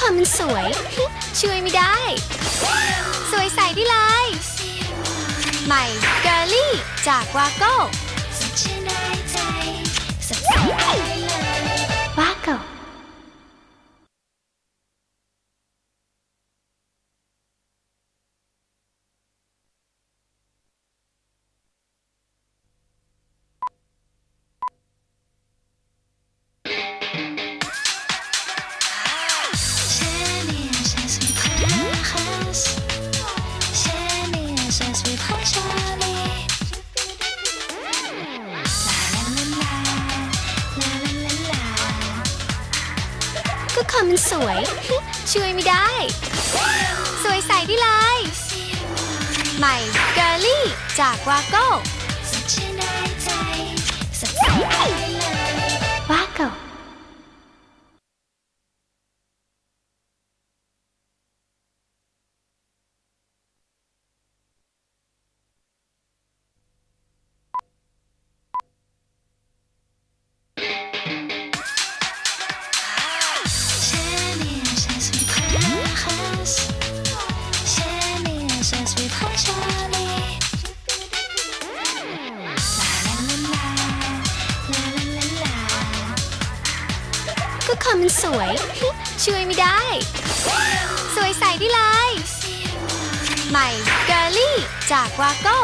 ความมันสวย ช่วยไม่ได้ สวยใสได้เลย ใหม่เกอร์ลี่จากวาโก้ ก็ความมันสวย ช่วยไม่ได้ สวยใสได้เลย ใหม่เกอร์ลี่จากวาโก้ ความมันสวย ช่วยไม่ได้ สวยใสได้เลย ใหม่เกอร์ลี่จากวาโก้